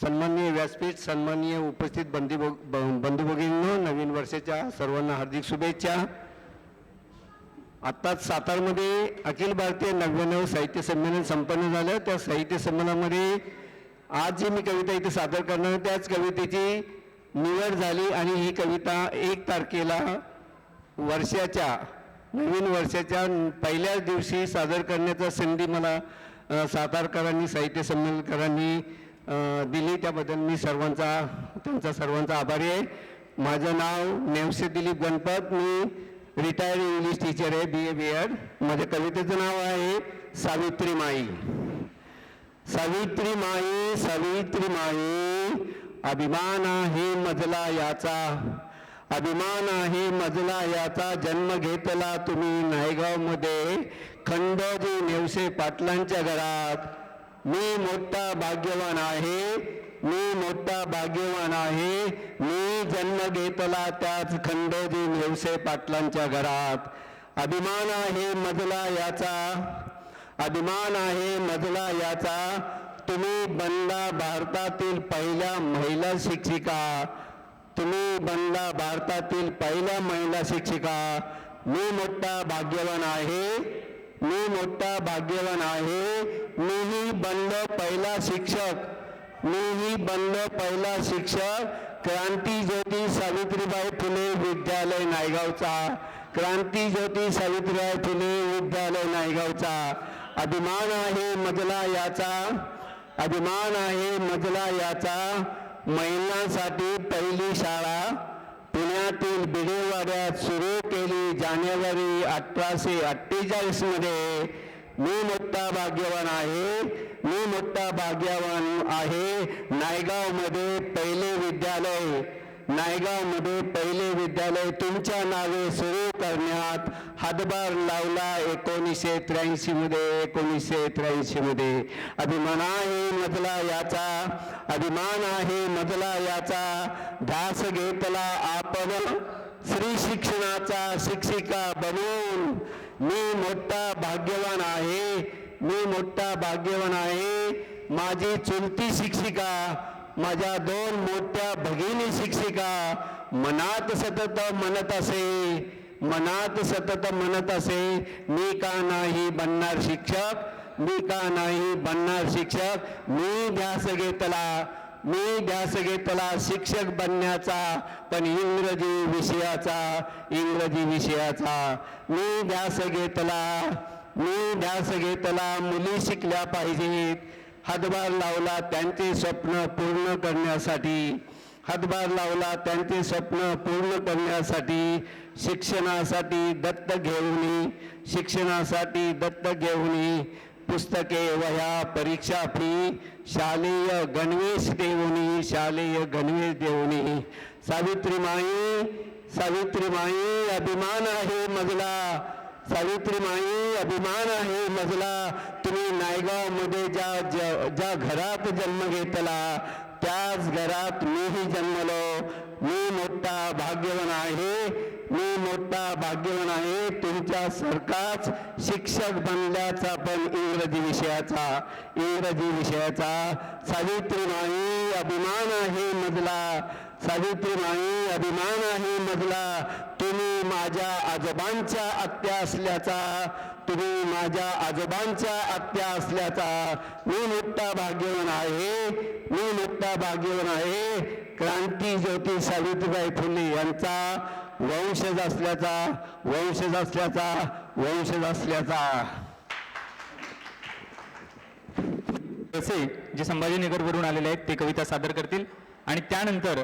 सन्माननीय व्यासपीठ सन्माननीय उपस्थित बंदी बंधू भगिनींनो नवीन वर्षाच्या सर्वांना हार्दिक शुभेच्छा. आत्ताच सातारमध्ये अखिल भारतीय नव्याण्णव साहित्य संमेलन संपन्न झालं. त्या साहित्य संमेलनामध्ये आज जी मी कविता इथे सादर करणार त्याच कवितेची निवड झाली आणि ही कविता एक तारखेला वर्षाच्या नवीन वर्षाच्या पहिल्याच दिवशी सादर करण्याचा संधी मला सातारकरांनी साहित्य संमेलनकरांनी दिली त्याबद्दल मी सर्वांचा त्यांचा सर्वांचा आभारी आहे. माझं नाव नेवसे दिलीप गणपत. मी रिटायर्ड इंग्लिश टीचर आहे बी ए बी एड माझ्या कवितेचं नाव आहे सावित्री माई. सावित्री माई सावित्री माई अभिमान आहे मजला याचा. अभिमान आहे मजला याचा. जन्म घेतला तुम्ही नायगावमध्ये. खंडोजी नेवसे पाटलांच्या घरात. मी मोठा भाग्यवान आहे मी मोठा भाग्यवान आहे मी जन्म घेतला त्याच खंडोजी नेवसे पाटलांच्या घरात. अभिमान आहे मजला याचा अभिमान आहे मजला याचा. तुम्ही बनला भारतातील पहिल्या महिला शिक्षिका. तुम्ही बनला भारतातील पहिल्या महिला शिक्षिका. मी मोठा भाग्यवान आहे मी मोठा भाग्यवान आहे. मीही बनलो पहिला शिक्षक. मीही बनलो पहिला शिक्षक. क्रांती ज्योती सावित्रीबाई फुले विद्यालय नायगावचा. क्रांती ज्योती सावित्रीबाई फुले विद्यालय नायगावचा. अभिमान आहे मजला याचा. अभिमान आहे मजला याचा. महिलांसाठी पहिली शाळा. पुण्यातील बिडेवाड्यात सुरू केली जानेवारी अठराशे अठ्ठेचाळीसमध्ये. मी मोठा भाग्यवान आहे. मी मोठा भाग्यवान आहे. नायगावमध्ये पहिले विद्यालय. नायगावमध्ये पहिले विद्यालय. तुमच्या नावे सुरू करण्यात हातभार लावला एकोणीसशे त्र्याऐंशी मध्ये. एकोणीसशे त्र्याऐंशी मध्ये. अभिमान आहे मजला याचा. अभिमान आहे मजला याचा. ध्यास घेतला आपण. स्त्री शिक्षणाचा शिक्षिका बनवून मी मोठा भाग्यवान आहे. मी मोठा भाग्यवान आहे. माझी चुलती शिक्षिका माझ्या दोन मोठ्या भगिनी शिक्षिका मनात सतत म्हणत असे मनात सतत म्हणत असे मी का नाही बनणार शिक्षक? मी का नाही बनणार शिक्षक? मी ध्यास घेतला. मी ध्यास घेतला शिक्षक बनण्याचा पण इंग्रजी विषयाचा इंग्रजी विषयाचा. मी ध्यास घेतला मी ध्यास घेतला मुली शिकल्या पाहिजेत. हातभार लावला त्यांचे स्वप्न पूर्ण करण्यासाठी. हातभार लावला त्यांचे स्वप्न पूर्ण करण्यासाठी. शिक्षणासाठी दत्त घेऊन शिक्षणासाठी दत्त घेऊन पुस्तके वह्या परीक्षा फी शालेय गणवेश देऊनी शालेय गणवेश देऊनी. सावित्रीमाई सावित्रीमाई अभिमान आहे मजला. सावित्रीमाई अभिमान आहे मजला. तुम्ही नायगावमध्ये ज्या ज्या ज्या घरात जन्म घेतला त्याच घरात मीही जन्मलो. मी मोठा भाग्यवान आहे. मी मोठा भाग्यवान आहे. तुमच्या सरकारच शिक्षक बनल्याचा पण इंग्रजी विषयाचा. इंग्रजी विषयाचा सावित्रीमाई अभिमान आहे मजला सावित्रीमाई अभिमान आहे मजला तुम्ही माझ्या आजोबांच्या आत्या असल्याचा तुम्ही माझ्या आजोबांच्या आत्या असल्याचा मी मोठा भाग्यवान आहे. मी मोठा भाग्यवान आहे. क्रांती ज्योती सावित्रीबाई फुले यांचा वंशज असल्याचा वंशज असल्याचा वंशज असल्याचा. तसे जे संभाजीनगरवरून आलेले आहेत ते कविता सादर करतील. आणि त्यानंतर